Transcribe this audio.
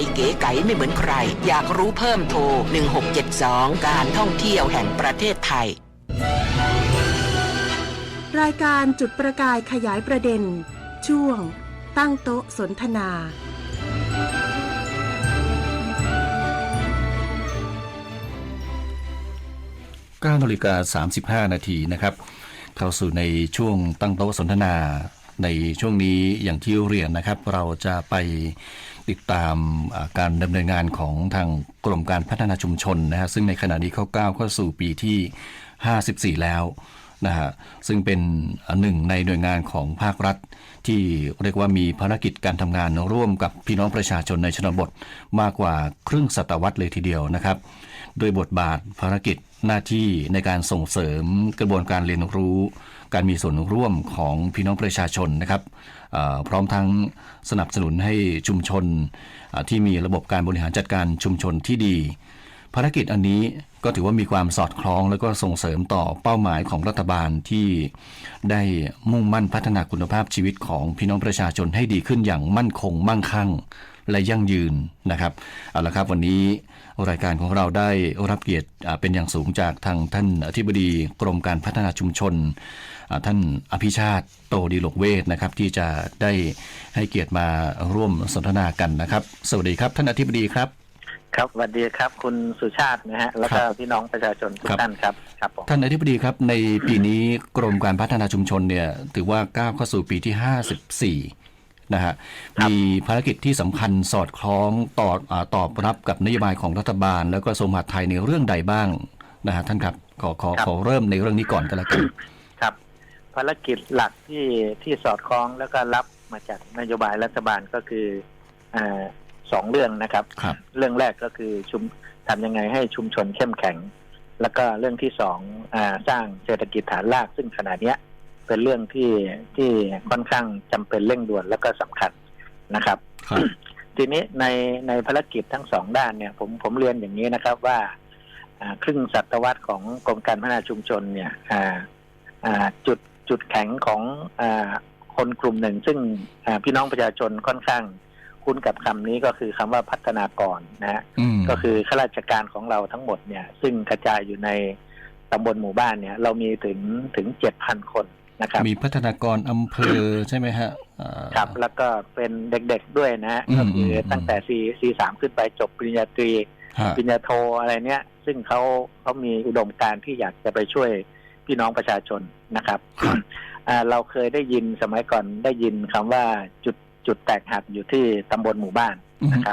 ยเก๋ไก๋ไม่เหมือนใคร อยากรู้เพิ่มโทร 1672 การท่องเที่ยวแห่งประเทศไทย รายการจุดประกายขยายประเด็น ช่วง ตั้งโต๊ะสนทนา9นาฬิกา35 นาทีนะครับ เข้าสู่ในช่วงตั้งโต๊ะสนทนา ในช่วงนี้อย่างที่เรียนนะครับ เราจะไปติดตามการดำเนินงานของทางกรมการพัฒนาชุมชนนะฮะซึ่งในขณะนี้เขาก้าวเข้าสู่ปีที่ 54 แล้ว นะฮะซึ่งเป็นหนึ่งในหน่วยงานของภาครัฐ ที่เรียกว่ามีภารกิจการทำงานร่วมกับพี่น้องประชาชนในชนบทมากกว่าครึ่งศตวรรษเลยทีเดียวนะครับ โดยบทบาทภารกิจหน้าที่ในการส่งเสริมกระบวนการเรียนรู้ การมีส่วนร่วมของพี่น้องประชาชนนะครับพร้อมทั้งสนับสนุนให้ชุมชนที่มีระบบการบริหารจัดการชุมชนที่ดี ภารกิจอันนี้ ก็ถือว่ามีความสอดคล้องแล้วก็ส่งเสริมต่อเป้าหมายของรัฐบาลที่ได้มุ่งมั่นพัฒนาคุณภาพชีวิตของพี่น้องประชาชนให้ดีขึ้นอย่างมั่นคง มั่งคั่ง และยั่งยืนนะครับเอาละครับวันนี้รายการของเราได้รับเกียรติเป็นอย่างสูงจากทางท่านอธิบดีกรมการพัฒนาชุมชน ท่านอภิชาติโตดีโลกเวทนะครับ ที่จะได้ให้เกียรติมาร่วมสนทนากันนะครับ สวัสดีครับท่านอธิบดีครับ ครับสวัสดีครับคุณสุชาตินะฮะแล้วก็พี่น้องประชาชนทุกครับ ท่านครับครับผมท่านอธิบดีครับในปีนี้กรมการพัฒนาชุมชนเนี่ยถือว่าก้าวเข้าสู่ปีที่ 54นะฮะมีภารกิจที่สำคัญสอดคล้องตอบอาตอบรับกับนโยบายของรัฐบาล แล้วก็กระทรวงมหาดไทยในเรื่องใดบ้างนะฮะท่านครับขอขอขอเริ่มในเรื่องนี้ก่อนก็แล้วกัน ครับ ภารกิจหลักที่ที่สอดคล้องแล้วก็รับมาจากนโยบายรัฐบาลก็คืออ่า สองเรื่องนะครับ ครับ เรื่องแรกก็คือชุมทำยังไงให้ชุมชนเข้มแข็ง แล้วก็เรื่องที่สองอาสร้างเศรษฐกิจฐานรากซึ่งขณะเนี้ย เป็นเรื่องที่ที่ค่อนข้างจำเป็นเร่งด่วนแล้วก็สำคัญนะครับ ครับ ทีนี้ในในภารกิจทั้งสองด้านเนี่ย ผมผมเรียนอย่างนี้นะครับว่าอ่าครึ่งศตวรรษของกรมการพัฒนาชุมชนเนี่ยอ่าอ่าจุดจุดแข็งของอาคนกลุ่มหนึ่ง ซึ่งอ่าพี่น้องประชาชนค่อนข้าง คุ้นกับคำนี้ก็คือคำว่าพัฒนากรนะฮะอืมก็คือข้าราชการของเราทั้งหมดเนี่ย ซึ่งกระจายอยู่ในตำบลหมู่บ้านเนี่ย เรามีถึงถึงเจ็ดพันคนนะครับมีพัฒนากรอำเภอใช่ไหมฮะอ่าครับ แล้วก็เป็นเด็กๆด้วยนะฮะอืมก็คืออมตั้งแต่ซีซีสามขึ้นไปจบปริญญาตรีฮะปริญญาโทอะไรเนี้ย ซึ่งเขาเขามีอุดมการณ์ที่อยากจะไปช่วยพี่น้องประชาชนนะครับครับอ่าเราเคยได้ยินสมัยก่อนได้ยินคำว่าจุด จุดแตกหักอยู่ที่ตำบลหมู่บ้านนะครับ